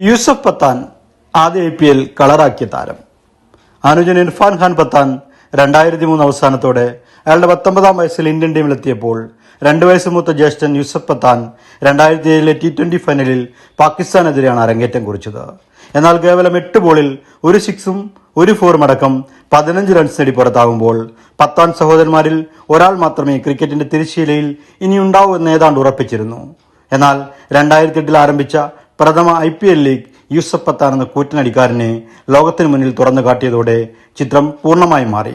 യൂസഫ് പത്താൻ ആദ്യ I P L കളറാക്കിയ താരം. അനുജൻ ഇർഫാൻ ഖാൻ പത്താൻ രണ്ടായിരത്തി മൂന്ന് അവസാനത്തോടെ അയാളുടെ പത്തൊമ്പതാം വയസ്സിൽ ഇന്ത്യൻ ടീമിലെത്തിയപ്പോൾ രണ്ട് വയസ്സ് മൂത്ത ജ്യേഷ്ഠൻ യൂസഫ് പത്താൻ രണ്ടായിരത്തി ഏഴിലെ ടി ട്വന്റി ഫൈനലിൽ പാകിസ്ഥാനെതിരെയാണ് അരങ്ങേറ്റം കുറിച്ചത്. എന്നാൽ കേവലം എട്ട് ബോളിൽ ഒരു സിക്സും ഒരു ഫോറും അടക്കം പതിനഞ്ച് റൺസ് നേടി പുറത്താകുമ്പോൾ പത്താൻ സഹോദരന്മാരിൽ ഒരാൾ മാത്രമേ ക്രിക്കറ്റിന്റെ തിരശ്ശീലയിൽ ഇനിയുണ്ടാവൂ എന്ന് ഏതാണ്ട് ഉറപ്പിച്ചിരുന്നു. എന്നാൽ രണ്ടായിരത്തി എട്ടിൽ ആരംഭിച്ച പ്രഥമ I P L league Yusuf Pathan എന്ന കൂറ്റനടിക്കാരനെ ലോകത്തിന് മുന്നിൽ തുറന്നു കാട്ടിയതോടെ ചിത്രം പൂർണമായി മാറി.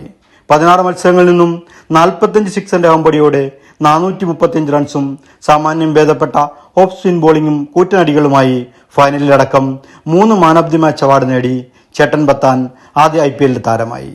പതിനാറ് മത്സരങ്ങളിൽ നിന്നും നാൽപ്പത്തഞ്ച് സിക്സിന്റെ അമ്പടിയോടെ നാനൂറ്റി മുപ്പത്തിയഞ്ച് റൺസും സാമാന്യം ഭേദപ്പെട്ട ഓഫ് സ്പിൻ ബോളിങ്ങും കൂറ്റനടികളുമായി ഫൈനലിലടക്കം മൂന്ന് man of the match award നേടി ചേട്ടൻ പത്താൻ ആദ്യ ഐ പി എല്ലിൽ താരമായി.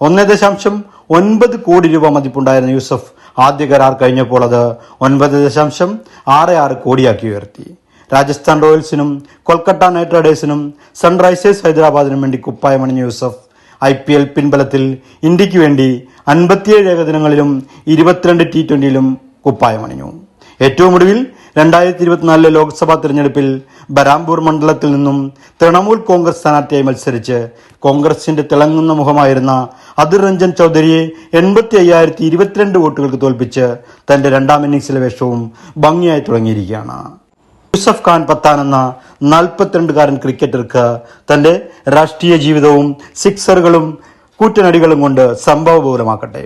ഒന്നേ ദശാംശം ഒൻപത് കോടി രൂപ മതിപ്പുണ്ടായിരുന്ന യൂസഫ് ആദ്യ കരാർ കഴിഞ്ഞപ്പോൾ അത് ഒൻപത് ദശാംശം ആറ് ആറ് കോടിയാക്കി ഉയർത്തി. രാജസ്ഥാൻ റോയൽസിനും കൊൽക്കത്ത നൈറ്റ് റൈഡേഴ്സിനും സൺറൈസേഴ്സ് ഹൈദരാബാദിനും വേണ്ടി കുപ്പായമണി യൂസഫ് ഐ പി എൽ പിൻബലത്തിൽ ഇന്ത്യയ്ക്ക് വേണ്ടി അൻപത്തിയേഴ് ഏകദിനങ്ങളിലും ഇരുപത്തിരണ്ട് ടി ട്വന്റിയിലും കുപ്പായമണിഞ്ഞു. ഏറ്റവും ഒടുവിൽ രണ്ടായിരത്തി ഇരുപത്തിനാലിലെ ലോക്സഭാ തെരഞ്ഞെടുപ്പിൽ ബരാംപൂർ മണ്ഡലത്തിൽ നിന്നും തൃണമൂൽ കോൺഗ്രസ് സ്ഥാനാർത്ഥിയായി മത്സരിച്ച് കോൺഗ്രസിന്റെ തിളങ്ങുന്ന മുഖമായിരുന്ന അതിർ രഞ്ജൻ ചൌധരിയെ എൺപത്തി അയ്യായിരത്തി ഇരുപത്തിരണ്ട് വോട്ടുകൾക്ക് തോൽപ്പിച്ച് തന്റെ രണ്ടാം ഇന്നിംഗ്സിലെ വേഷവും ഭംഗിയായി തുടങ്ങിയിരിക്കുകയാണ്. യൂസഫ് ഖാൻ പത്താൻ എന്ന നാൽപ്പത്തിരണ്ടുകാരൻ ക്രിക്കറ്റർക്ക് തന്റെ രാഷ്ട്രീയ ജീവിതവും സിക്സറുകളും കൂറ്റനടികളും കൊണ്ട് സംഭവബഹുലമാക്കട്ടെ